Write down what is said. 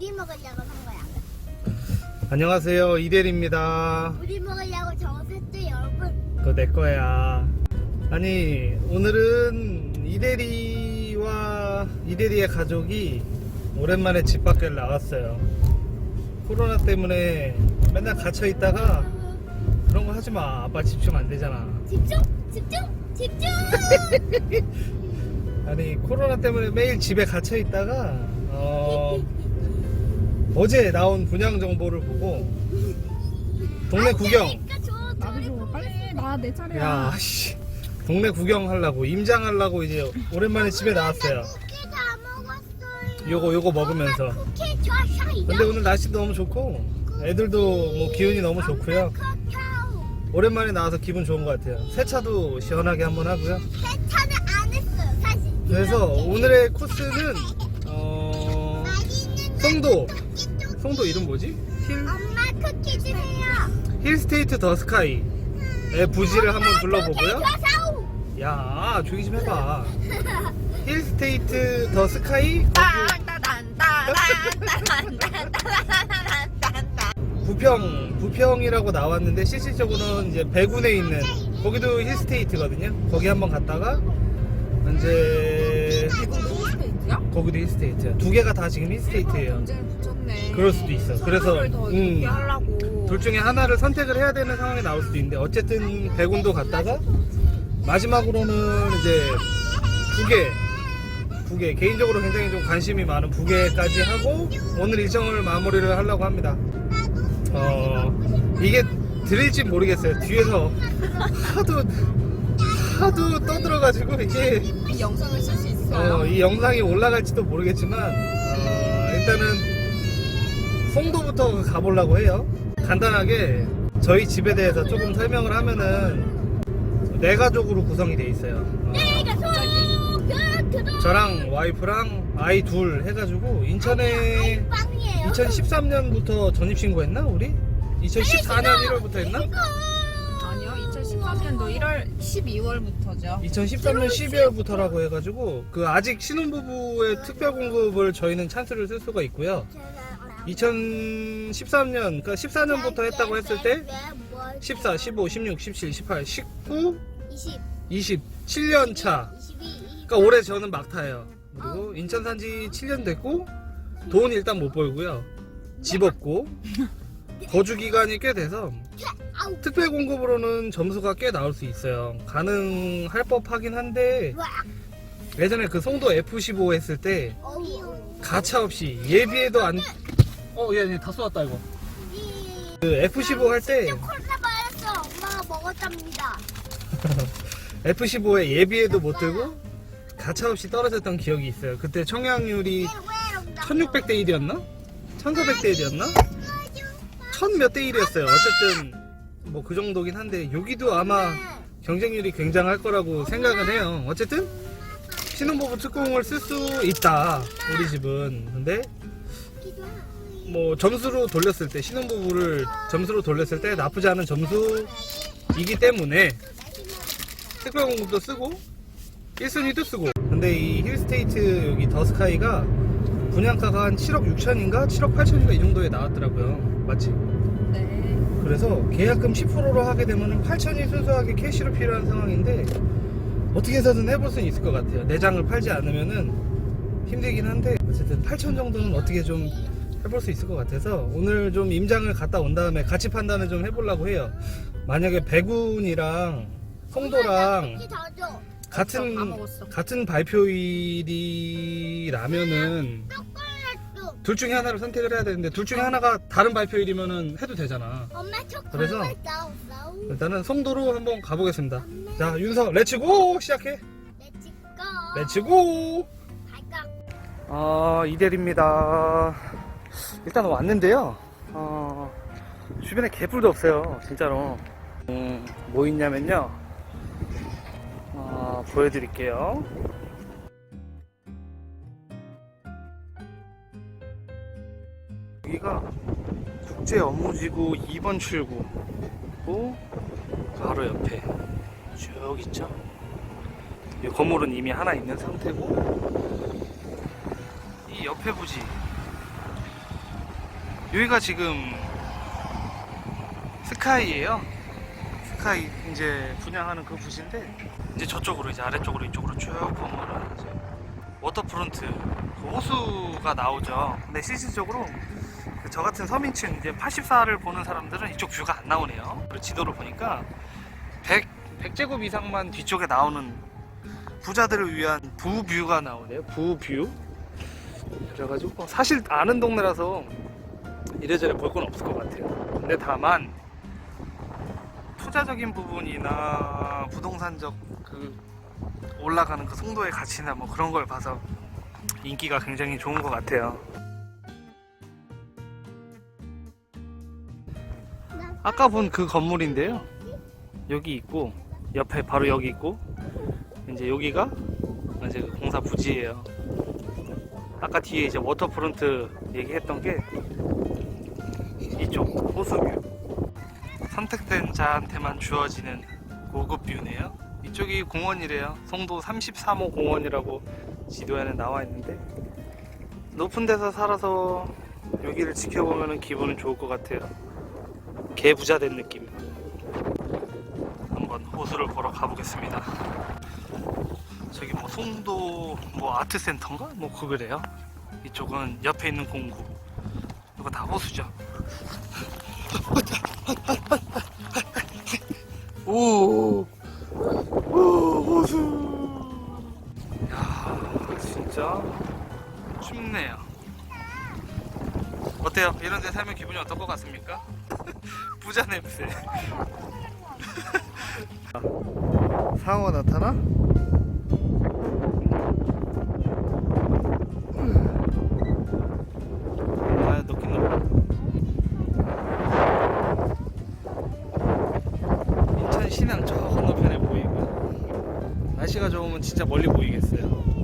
우리 먹으려고 산 거야. 안녕하세요 이대리입니다 우리 먹으려고 적었었죠, 여러분. 그거 내 거야 아니 오늘은 이대리와 이대리의 가족이 오랜만에 집 밖을 나갔어요 코로나 때문에 맨날 갇혀 있다가 그런 거 하지 마 아빠 집중 안 되잖아 집중, 집중, 집중. 아니 코로나 때문에 매일 집에 갇혀 있다가 어, 어제 나온 분양 정보를 보고 동네 구경 그러니까 줘, 나도 줘 빨리 나 내 차례야 야, 씨. 동네 구경하려고, 임장하려고 이제 오랜만에 집에 나왔어요. 쿠키 다 먹었어요. 요거, 요거 먹으면서. 쿠키. 근데 오늘 날씨도 너무 좋고, 애들도 뭐 기운이 너무 좋고요. 카카오. 오랜만에 나와서 기분 좋은 것 같아요. 세차도 시원하게 한번 하고요. 세차는 안 했어요, 사실. 그래서 오늘의 코스는, 어, 송도. 송도 이름 뭐지? 힐, 엄마 쿠키 주세요. 힐스테이트 더 스카이의 부지를 한번 둘러보고요. 쿠키 줘서. 야, 조용히 좀 해봐. 힐스테이트 더 스카이 부평 부평이라고 나왔는데 실질적으로는 이제 배군에 있는 거기도 힐스테이트거든요. 거기 한번 갔다가 이제 이거 스테이트야? 거기도 힐스테이트야. 두 개가 다 지금 힐스테이트예요. 붙였네 그럴 수도 있어. 그래서 더 음, 있게 하려고 둘 중에 하나를 선택을 해야 되는 상황이 나올 수도 있는데 어쨌든 배군도 갔다가 마지막으로는 이제 부계 부계 개인적으로 굉장히 좀 관심이 많은 부계까지 하고 오늘 일정을 마무리를 하려고 합니다. 어 이게 들릴지 모르겠어요. 뒤에서 하도 하도 떠들어가지고 이게 이 영상을 쓸 수 있어요 어, 이 영상이 올라갈지도 모르겠지만 어, 일단은 송도부터 가보려고 해요. 간단하게 저희 집에 대해서 조금 설명을 하면은 네 가족으로 구성이 돼 있어요. 어, 내가 소그 저랑 와이프랑 아이 둘 해가지고 인천에 빵이에요. 2013년부터 전입신고했나 우리? 2014년 1월부터 했나? 아니요 2013년도 1월 12월부터죠 2013년 12월부터라고 해가지고 그 아직 신혼부부의 특별 공급을 저희는 찬스를 쓸 수가 있고요. 2013년, 그러니까 14년부터 했다고 했을 때 14, 15, 16, 17, 18, 19, 20, 20, 7년 차. 22. 그러니까 올해 저는 막타예요. 그리고 인천 산지 7년 됐고 돈 일단 못 벌고요. 집 없고 거주 기간이 꽤 돼서. 특별 공급으로는 점수가 꽤 나올 수 있어요. 가능할 법하긴 한데 와. 예전에 그 송도 F15 했을 때. 가차 없이 예비에도 안 어, 얘, 얘다 쏘았다 이거. 이그 F15 할 때 콜라 마였어. 엄마가 먹었답니다. F15에 예비에도 못 들고 가차 없이 떨어졌던 기억이 있어요. 그때 청약률이 1600대 1이었나? 1400대 1이었나? 1000몇 대 1이었어요. 어쨌든 뭐 그 정도긴 한데 여기도 아마 경쟁률이 굉장할 거라고 생각은 해요. 어쨌든 신혼부부 특공을 쓸 수 있다. 우리 집은. 근데 뭐 점수로 돌렸을 때 신혼부부를 점수로 돌렸을 때 나쁘지 않은 점수이기 때문에 특별 공급도 쓰고 1순위도 쓰고. 근데 이 힐스테이트 여기 더스카이가 분양가가 한 7억 6천인가 7억 8천인가 이 정도에 나왔더라고요. 맞지? 네. 그래서 계약금 10%로 하게 되면 8천이 순수하게 캐시로 필요한 상황인데 어떻게 해서든 해볼 수는 있을 것 같아요. 내장을 팔지 않으면은 힘들긴 한데 어쨌든 8천 정도는 어떻게 좀 해볼 수 있을 것 같아서 오늘 좀 임장을 갔다 온 다음에 가치 판단을 좀 해보려고 해요 만약에 배군이랑 송도랑. 다 같은. 같은 발표일이라면은. 둘 중에 하나를 선택을 해야 되는데 둘 중에 하나가 다른 발표일이면은 해도 되잖아. 그래서. 일단은 송도로 한번 가보겠습니다. 자 윤서 렛츠고 시작해. 렛츠고. 렛츠고. 아 이대리입니다. 일단 왔는데요. 어, 주변에 개뿔도 없어요. 진짜로. 음, 뭐 있냐면요. 어, 보여드릴게요. 여기가 국제 업무지구 2번 출구 고 바로 옆에 쭉 있죠. 이 건물은 이미 하나 있는 상태고 이 옆에 부지 여기가 지금 스카이예요. 스카이 이제 분양하는 그 부지인데 이제 저쪽으로 이제 아래쪽으로 이쪽으로 쭉 보면은 이제 워터프론트 그 호수가 나오죠. 근데 실질적으로 그저 같은 서민층 이제 84를 보는 사람들은 이쪽 뷰가 안 나오네요. 그리고 지도를 보니까 100 100제곱 이상만 뒤쪽에 나오는 부자들을 위한 부뷰가 나오네요. 부뷰. 그래가지고 사실 아는 동네라서 이래저래 볼 건 없을 것 같아요. 근데 다만 투자적인 부분이나 부동산적 그 올라가는 그 송도의 가치나 뭐 그런 걸 봐서 인기가 굉장히 좋은 것 같아요. 아까 본 그 건물인데요. 여기 있고 옆에 바로 여기 있고 이제 여기가 이제 그 공사 부지예요. 아까 뒤에 이제 워터프론트 얘기했던 게 이쪽 호수뷰 선택된 자한테만 주어지는 고급 뷰네요. 이쪽이 공원이래요. 송도 33호 공원이라고 지도에는 나와 있는데 높은 데서 살아서 여기를 지켜보면 기분은 좋을 것 같아요. 개부자 된 느낌. 한번 호수를 보러 가보겠습니다. 저기 뭐 송도 뭐 아트센터인가? 뭐 그거래요. 이쪽은 옆에 있는 공구. 이거 다 호수죠. 오, 오 호수. 야, 진짜 춥네요. 어때요? 이런 데 살면 기분이 어떨 것 같습니까? 부자 냄새. 상어 나타나?